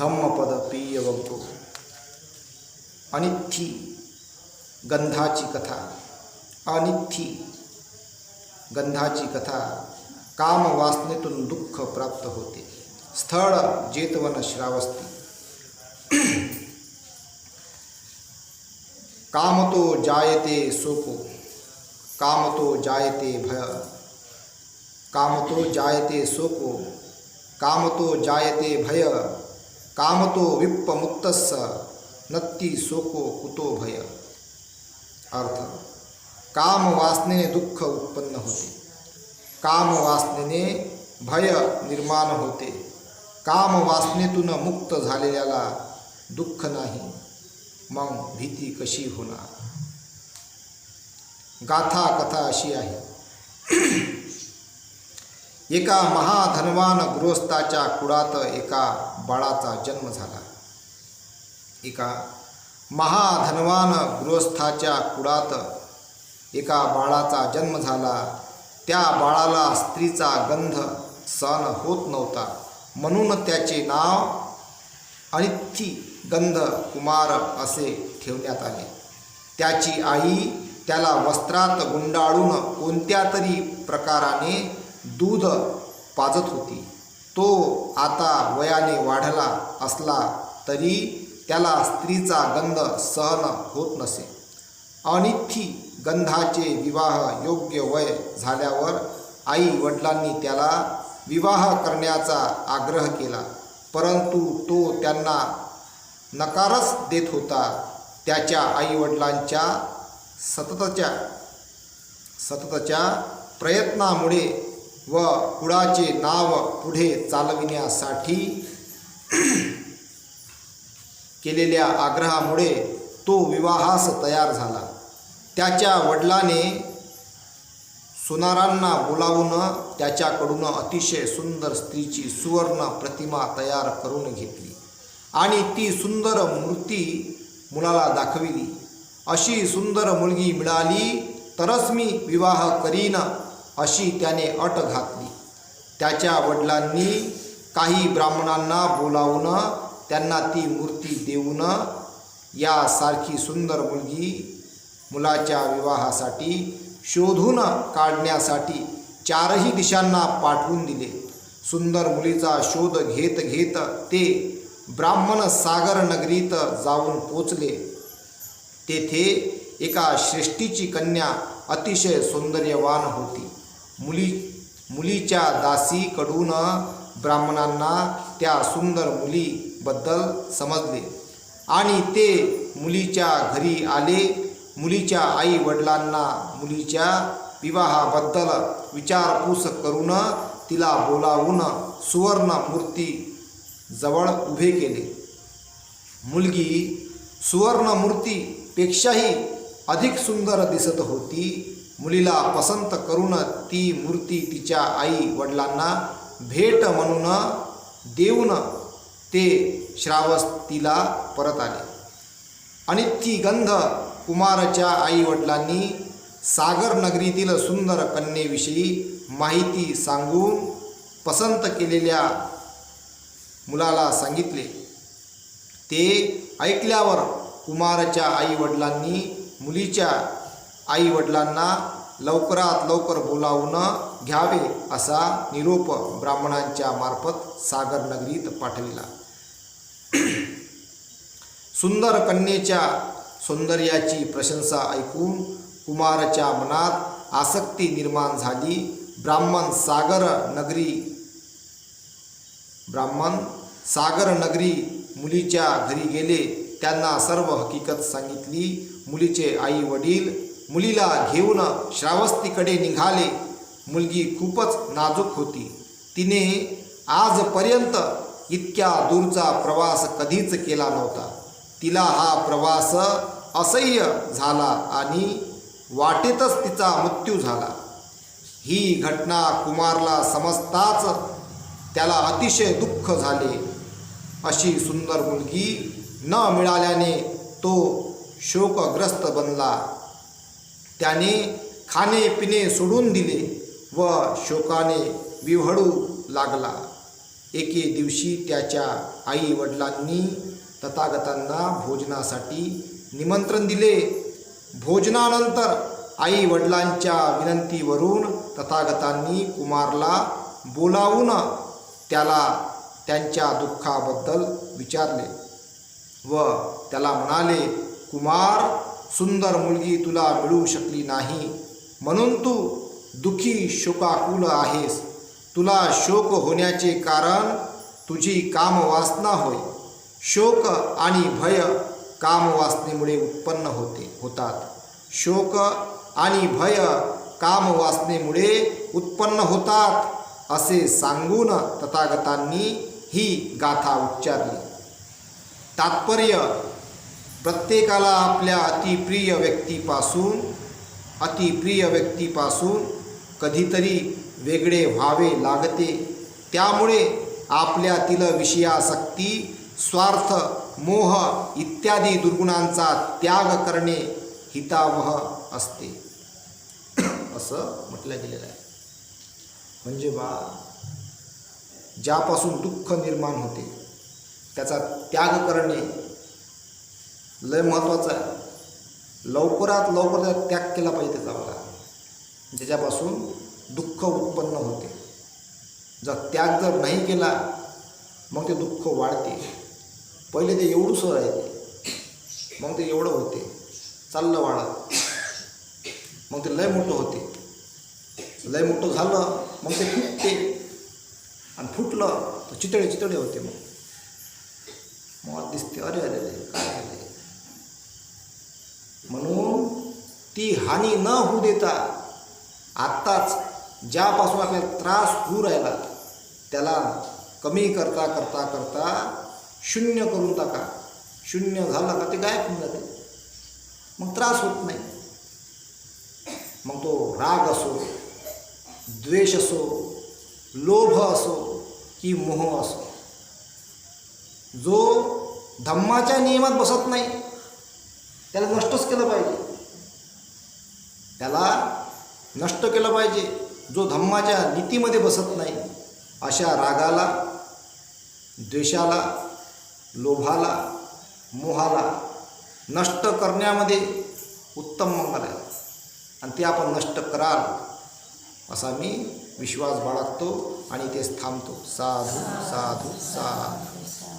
धम्मपद पीय वगो अनिथी गंधाची कथा। अनिथी गंधाची कथा काम वासनेतून दुःख प्राप्त होते। स्थळ जेतवन श्रावस्ती। कामतो जायते सोपो। कामतो जायते भय। कामतो जायते सोपो। कामतो जायते भय। कामतो विप्पमुक्तस्स नत्ती सोको कुतो भय। अर्थ काम वासनेने दुःख उत्पन्न होते। काम वासनेने भय निर्माण होते। काम वासनेतून मुक्त झालेल्याला दुःख नाही। मग भीती कशी होणार? गाथा कथा अशी आहे. एका महाधनवान गृहस्थाच्या कुळात एका बाळाचा जन्म झाला. एका महाधनवान गृहस्थाच्या कुळात एका बाळाचा जन्म झाला. त्या बाळाला स्त्रीचा गंध सहन होत नव्हता. म्हणून त्याचे नाव अनिथी गंध कुमार असे ठेवण्यात आले. त्याची आई त्याला वस्त्रात गुंडाळून कोणत्या तरी प्रकाराने दूध पाजत होती. तो आता वयाने वाढला असला तरी त्याला स्त्रीचा गंध सहन होत नसे. अनिथी गंधाचे विवाह योग्य वय झाल्यावर आई वडिलांनी त्याला विवाह करण्याचा आग्रह केला. परंतु तो त्यांना नकारच देत होता. त्याच्या आईवडिलांच्या सततच्या सततच्या प्रयत्नामुळे व कुळाचे नाव पुढे चालविण्यासाठी केलेल्या आग्रहामुळे तो विवाहास तयार झाला. त्याच्या वडिलाने सुनारांना बोलावून त्याच्याकडून अतिशय सुंदर स्त्रीची सुवर्ण प्रतिमा तयार करून घेतली आणि ती सुंदर मूर्ती मुलाला दाखविली. अशी सुंदर मुलगी मिळाली तरच मी विवाह करीन अशी त्याने अट घातली. त्याच्या वडिलांनी काही ब्राह्मणांना बोलावून त्यांना ती मूर्ती देऊन यासारखी सुंदर मुलगी मुलाच्या विवाहासाठी शोधून काढण्यासाठी चारही दिशांना पाठवून दिले. सुंदर मुलीचा शोध घेत घेत ते ब्राह्मण सागर नगरीत जाऊन पोचले. तेथे एका श्रेष्ठीची कन्या अतिशय सौंदर्यवान होती. मुली मुलीच्या दासीकडून ब्राह्मणांना त्या सुंदर मुलीबद्दल समजले. आणि ते मुलीच्या घरी आले. मुलीच्या आई वडिलांना मुलीच्या विवाहाबद्दल विचारपूस करून तिला बोलावून सुवर्ण मूर्ती जवळ उभे केले. मुलगी सुवर्ण मूर्तीपेक्षाही अधिक सुंदर दिसत होती. मुलीला पसंत करून ती मूर्ती तिच्या आई वडिलांना भेट म्हणून देऊन ते श्रावस्तीला परत आले. आणि ती गंध कुमारच्या आई वडिलांनी सागर नगरीतील सुंदर कन्येविषयी माहिती सांगून पसंत केलेल्या मुलाला सांगितले. ते ऐकल्यावर कुमारच्या आई वडिलांनी मुलीच्या आई वडिलांना लवकरात लवकर बोलावून घ्यावे असा निरोप ब्राह्मणांच्या मार्फत सागर नगरीत पाठविला. सुंदर कन्येच्या सौंदर्याची प्रशंसा ऐकून कुमारच्या मनात आसक्ती निर्माण झाली. ब्राह्मण सागर नगरी ब्राह्मण सागर नगरी मुलीच्या घरी गेले. त्यांना सर्व हकीकत सांगितली. मुलीचे आई वडील मुलीला घेऊन श्रावस्तीकडे निघाले. मुलगी खूपच नाजूक होती. तिने आजपर्यंत इतक्या दूरचा प्रवास कधीच केला नव्हता. तिला हा प्रवास असह्य झाला आणि वाटेतच तिचा मृत्यू झाला. ही घटना कुमारला समजताच त्याला अतिशय दुःख झाले. अशी सुंदर मुलगी न मिळाल्याने तो शोकग्रस्त बनला. त्याने खाणे पिणे सोडून दिले व शोकाने विव्हळू लागला. एके दिवशी त्याच्या आई वडिलांनी तथागतांना भोजनासाठी निमंत्रण दिले. भोजनानंतर आई वडिलांच्या विनंतीवरून तथागतांनी कुमारला बोलावून त्याला त्यांच्या दुःखाबद्दल विचारले व त्याला म्हणाले कुमार सुंदर मुलगी तुला मिळू शकली नाही. म्हणून तू दुखी शोकाकुल आहेस. तुला शोक होण्याचे कारण तुझी कामवासना होय. शोक आणि भय कामवासनेमुळे उत्पन्न होते होतात. शोक आणि भय कामवासनेमुळे उत्पन्न होतात असे सांगून तथागतांनी ही गाथा उच्चारली. तात्पर्य प्रत्येकाला आपल्या अतिप्रिय व्यक्तीपासून अतिप्रिय व्यक्तीपासून कधीतरी वेगळे व्हावे लागते. त्यामुळे आपल्यातील विषयासक्ती स्वार्थ मोह इत्यादी दुर्गुणांचा त्याग करणे हितावह असते. असं म्हटलं गेलेलं आहे. म्हणजे बा ज्यापासून दुःख निर्माण होते त्याचा त्याग करणे लय महत्त्वाचं आहे. लवकरात लवकर त्याचा त्याग केला पाहिजे त्याचा बघा ज्याच्यापासून दुःख उत्पन्न होते. जर त्याग जर नाही केला मग ते दुःख वाढते. पहिले ते एवढंसं राहते मग ते एवढं होते. चाललं वाढत. मग ते लय मोठं होते. लय मोठं झालं मग ते फुटते. आणि फुटलं तर चितळे चितळे होते मग. मग दिसते अरे अरे अरे काय झाले म्हणून ती हानी न होऊ देता आत्ताच ज्यापासून आपल्याला त्रास होऊ राहिला त्याला कमी करता करता करता शून्य करून टाका. शून्य झालं का ते गायब होऊन जाते. मग त्रास होत नाही. मग तो राग असो द्वेष असो लोभ असो की मोह असो जो धम्माच्या नियमात बसत नाही त्याला नष्टच केलं पाहिजे. त्याला नष्ट केलं पाहिजे. जो धम्माच्या नीतीमध्ये बसत नाही अशा रागाला द्वेषाला लोभाला मोहाला नष्ट करण्यामध्ये उत्तम मंगल आहे. आणि ते आपण नष्ट कराल असा मी विश्वास बाळगतो आणि तेच थांबतो. साधू साधू साधू.